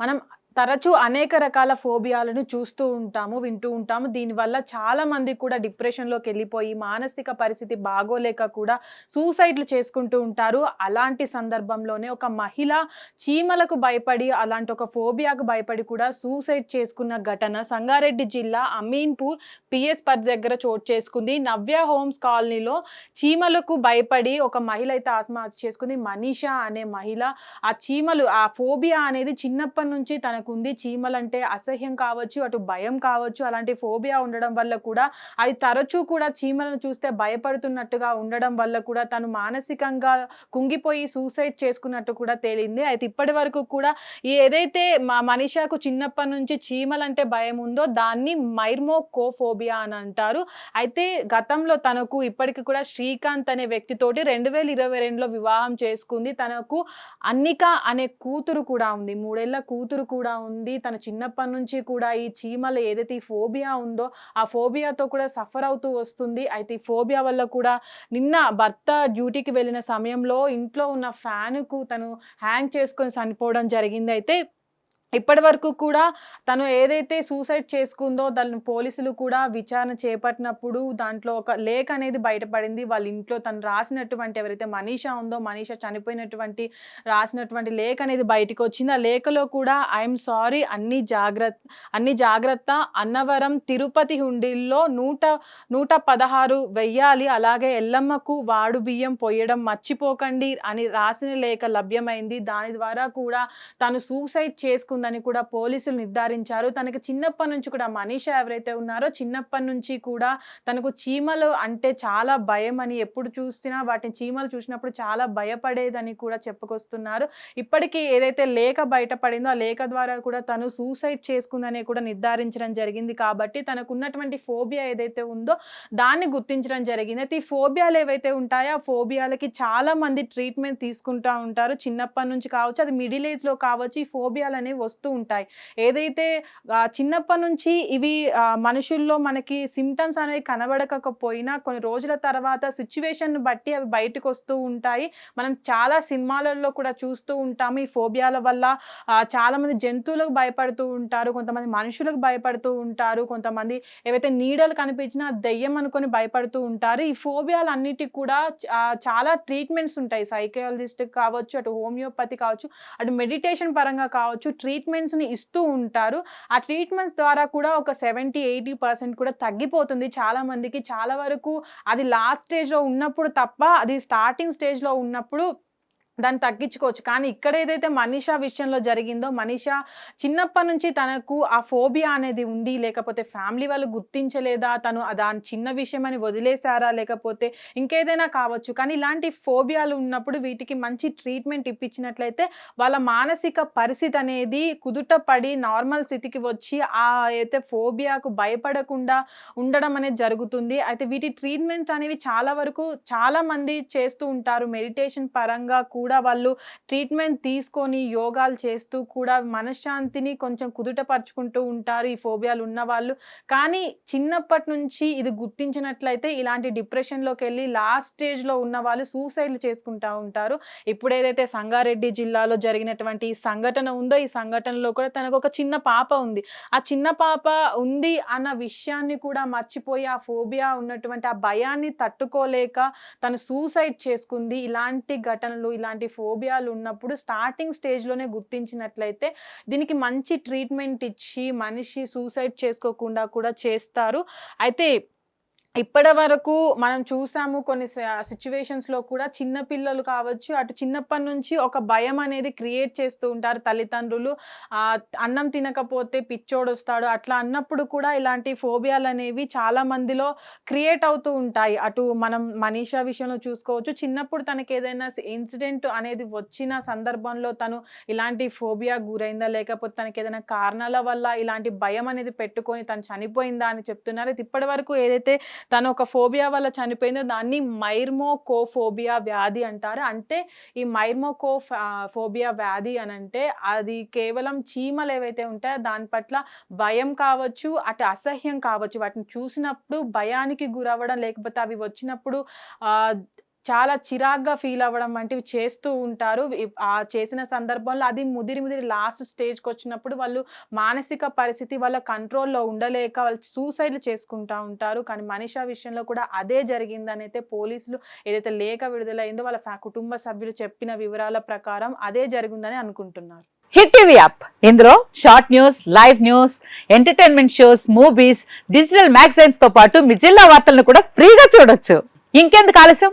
మనం తరచూ అనేక రకాల ఫోబియాలను చూస్తూ ఉంటాము వింటూ ఉంటాము. దీనివల్ల చాలా మంది కూడా డిప్రెషన్లోకి వెళ్ళిపోయి మానసిక పరిస్థితి బాగోలేక కూడా సూసైడ్లు చేసుకుంటూ ఉంటారు. అలాంటి సందర్భంలోనే ఒక మహిళ చీమలకు భయపడి అలాంటి ఒక ఫోబియాకు భయపడి కూడా సూసైడ్ చేసుకున్న ఘటన సంగారెడ్డి జిల్లా అమీన్పూర్ పిఎస్ పర్ దగ్గర చోటు చేసుకుంది. నవ్య హోమ్స్ కాలనీలో చీమలకు భయపడి ఒక మహిళ అయితే ఆత్మహత్య చేసుకుంది. మనీషా అనే మహిళ ఆ చీమలు ఆ ఫోబియా అనేది చిన్నప్పటి నుంచి తనకు ఉంది చీమలంటే అసహ్యం కావచ్చు అటు భయం కావచ్చు అలాంటి ఫోబియా ఉండడం వల్ల కూడా అది తరచూ కూడా చీమలను చూస్తే భయపడుతున్నట్టుగా ఉండడం వల్ల కూడా తను మానసికంగా కుంగిపోయి సూసైడ్ చేసుకున్నట్టు కూడా తేలింది. అయితే ఇప్పటి వరకు కూడా ఏదైతే మా మనీషాకు చిన్నప్పటి నుంచి చీమలంటే భయం ఉందో దాన్ని మైర్మోకోఫోబియా అని అంటారు. అయితే గతంలో తనకు ఇప్పటికి కూడా శ్రీకాంత్ అనే వ్యక్తితోటి రెండు వేల ఇరవై రెండులో వివాహం చేసుకుంది. తనకు అన్నిక అనే కూతురు కూడా ఉంది. మూడేళ్ళ కూతురు కూడా ఉంది. తన చిన్నప్పటి నుంచి కూడా ఈ చీమల ఏదైతే ఈ ఫోబియా ఉందో ఆ ఫోబియాతో కూడా సఫర్ అవుతూ వస్తుంది. అయితే ఈ ఫోబియా వల్ల కూడా నిన్న భర్త డ్యూటీకి వెళ్ళిన సమయంలో ఇంట్లో ఉన్న ఫ్యాన్కు తను హ్యాంగ్ చేసుకొని చనిపోవడం జరిగింది అయితే ఇప్పటి వరకు కూడా తను ఏదైతే సూసైడ్ చేసుకుందో దాన్ని పోలీసులు కూడా విచారణ చేపట్టినప్పుడు దాంట్లో ఒక లేఖ అనేది బయటపడింది. వాళ్ళ ఇంట్లో తను రాసినటువంటి ఎవరైతే మనీషా ఉందో మనీషా చనిపోయినటువంటి రాసినటువంటి లేఖ అనేది బయటకు వచ్చింది. ఆ లేఖలో కూడా ఐఎమ్ సారీ అన్ని జాగ్రత్త అన్ని జాగ్రత్త అన్నవరం తిరుపతి హుండీల్లో నూట నూట పదహారు వెయ్యాలి. అలాగే ఎల్లమ్మకు వాడు బియ్యం పొయ్యడం మర్చిపోకండి అని రాసిన లేఖ లభ్యమైంది. దాని ద్వారా కూడా తను సూసైడ్ ఉందని కూడా పోలీసులు నిర్ధారించారు. తనకి చిన్నప్పటి నుంచి కూడా మనీషా ఎవరైతే ఉన్నారో చిన్నప్పటి నుంచి కూడా తనకు చీమలు అంటే చాలా భయం అని ఎప్పుడు చూసినా వాటిని చీమలు చూసినప్పుడు చాలా భయపడేదని కూడా చెప్పుకొస్తున్నారు. ఇప్పటికీ ఏదైతే లేఖ బయటపడిందో ఆ లేఖ ద్వారా కూడా తను సూసైడ్ చేసుకుందని కూడా నిర్ధారించడం జరిగింది. కాబట్టి తనకు ఉన్నటువంటి ఫోబియా ఏదైతే ఉందో దాన్ని గుర్తించడం జరిగింది. అయితే ఈ ఫోబియాలు ఏవైతే ఉంటాయో ఆ ఫోబియాలకి చాలా మంది ట్రీట్మెంట్ తీసుకుంటూ ఉంటారు. చిన్నప్పటి నుంచి కావచ్చు అది మిడిల్ ఏజ్లో కావచ్చు ఈ ఫోబియాలు అనేవి వస్తూ ఉంటాయి. ఏదైతే చిన్నప్పటి నుంచి ఇవి మనుషుల్లో మనకి సిమ్టమ్స్ అనేవి కనబడకపోయినా కొన్ని రోజుల తర్వాత సిచ్యువేషన్ బట్టి అవి బయటకు వస్తూ ఉంటాయి. మనం చాలా సినిమాలలో కూడా చూస్తూ ఉంటాము ఈ ఫోబియాల వల్ల. చాలామంది జంతువులకు భయపడుతూ ఉంటారు కొంతమంది మనుషులకు భయపడుతూ ఉంటారు కొంతమంది ఏవైతే నీడలు కనిపించినా దెయ్యం అనుకొని భయపడుతూ ఉంటారు. ఈ ఫోబియాలు అన్నిటికి కూడా చాలా ట్రీట్మెంట్స్ ఉంటాయి. సైకాలజిస్ట్ కావచ్చు అటు హోమియోపతి కావచ్చు అటు మెడిటేషన్ పరంగా కావచ్చు ట్రీట్మెంట్స్ని ఇస్తూ ఉంటారు. ఆ ట్రీట్మెంట్స్ ద్వారా కూడా ఒక సెవెంటీ ఎయిటీ పర్సెంట్ కూడా తగ్గిపోతుంది. చాలామందికి చాలా వరకు అది లాస్ట్ స్టేజ్లో ఉన్నప్పుడు తప్ప అది స్టార్టింగ్ స్టేజ్లో ఉన్నప్పుడు దాన్ని తగ్గించుకోవచ్చు. కానీ ఇక్కడ ఏదైతే మనీషా విషయంలో జరిగిందో మనీషా చిన్నప్పటి నుంచి తనకు ఆ ఫోబియా అనేది ఉంది. లేకపోతే ఫ్యామిలీ వాళ్ళు గుర్తించలేదా? తను దాని చిన్న విషయం అని వదిలేశారా? లేకపోతే ఇంకేదైనా కావచ్చు. కానీ ఇలాంటి ఫోబియాలు ఉన్నప్పుడు వీటికి మంచి ట్రీట్మెంట్ ఇప్పించినట్లయితే వాళ్ళ మానసిక పరిస్థితి అనేది కుదుట పడి నార్మల్ స్థితికి వచ్చి ఆ అయితే ఫోబియాకు భయపడకుండా ఉండడం అనేది జరుగుతుంది. అయితే వీటి ట్రీట్మెంట్ అనేవి చాలా వరకు చాలామంది చేస్తూ ఉంటారు. మెడిటేషన్ పరంగా కూడా కూడా వాళ్ళు ట్రీట్మెంట్ తీసుకొని యోగాలు చేస్తూ కూడా మనశ్శాంతిని కొంచెం కుదుటపరుచుకుంటూ ఉంటారు ఈ ఫోబియాలు ఉన్న వాళ్ళు. కానీ చిన్నప్పటి నుంచి ఇది గుర్తించినట్లయితే ఇలాంటి డిప్రెషన్లోకి వెళ్ళి లాస్ట్ స్టేజ్లో ఉన్న వాళ్ళు సూసైడ్లు చేసుకుంటూ ఉంటారు. ఇప్పుడు ఏదైతే సంగారెడ్డి జిల్లాలో జరిగినటువంటి ఈ సంఘటన ఉందో ఈ సంఘటనలో కూడా తనకు ఒక చిన్న పాప ఉంది. ఆ చిన్న పాప ఉంది అన్న విషయాన్ని కూడా మర్చిపోయి ఆ ఫోబియా ఉన్నటువంటి ఆ భయాన్ని తట్టుకోలేక తను సూసైడ్ చేసుకుంది. ఇలాంటి ఘటనలు ఇలాంటి ఫోబియాలు ఉన్నప్పుడు స్టార్టింగ్ స్టేజ్లోనే గుర్తించినట్లయితే దీనికి మంచి ట్రీట్మెంట్ ఇచ్చి మనిషి సూసైడ్ చేసుకోకుండా కూడా చేస్తారు. అయితే ఇప్పటి వరకు మనం చూసాము కొన్ని సిచ్యువేషన్స్లో కూడా చిన్న పిల్లలు కావచ్చు అటు చిన్నప్పటి నుంచి ఒక భయం అనేది క్రియేట్ చేస్తూ ఉంటారు తల్లిదండ్రులు. అన్నం తినకపోతే పిచ్చోడు వస్తాడు అట్లా అన్నప్పుడు కూడా ఇలాంటి ఫోబియాలు అనేవి చాలా మందిలో క్రియేట్ అవుతూ ఉంటాయి. అటు మనం మనీషా విషయంలో చూసుకోవచ్చు. చిన్నప్పుడు తనకి ఏదైనా ఇన్సిడెంట్ అనేది వచ్చిన సందర్భంలో తను ఇలాంటి ఫోబియా గురైందా లేకపోతే తనకి ఏదైనా కారణాల వల్ల ఇలాంటి భయం అనేది పెట్టుకొని తను చనిపోయిందా అని చెప్తున్నారు. అయితే ఇప్పటి వరకు ఏదైతే తను ఒక ఫోబియా వల్ల చనిపోయిందో. దాన్ని మైర్మోకోఫోబియా వ్యాధి అంటారు. అంటే ఈ మైర్మోకో ఫోబియా వ్యాధి అని అంటే అది కేవలం చీమలు ఏవైతే ఉంటాయో దాని పట్ల భయం కావచ్చు అటు అసహ్యం కావచ్చు. వాటిని చూసినప్పుడు భయానికి గురవ్వడం లేకపోతే అవి వచ్చినప్పుడు చాలా చిరాగ్గా ఫీల్ అవ్వడం వంటివి చేస్తూ ఉంటారు. ఆ చేసిన సందర్భంలో అది ముదిరి ముదిరి లాస్ట్ స్టేజ్కి వచ్చినప్పుడు వాళ్ళు మానసిక పరిస్థితి వాళ్ళ కంట్రోల్లో ఉండలేక వాళ్ళు సూసైడ్లు చేసుకుంటూ ఉంటారు. కానీ మనిషా విషయంలో కూడా అదే జరిగిందని అయితే పోలీసులు ఏదైతే లేఖ విడుదలైందో వాళ్ళ కుటుంబ సభ్యులు చెప్పిన వివరాల ప్రకారం అదే జరిగిందని అనుకుంటున్నారు. Hit TV app. ఇందులో short news live news entertainment shows movies digital మ్యాగజైన్స్తో పాటు మీ జిల్లా వార్తలను కూడా ఫ్రీగా చూడొచ్చు. ఇంకెందుకు ఆలస్యం?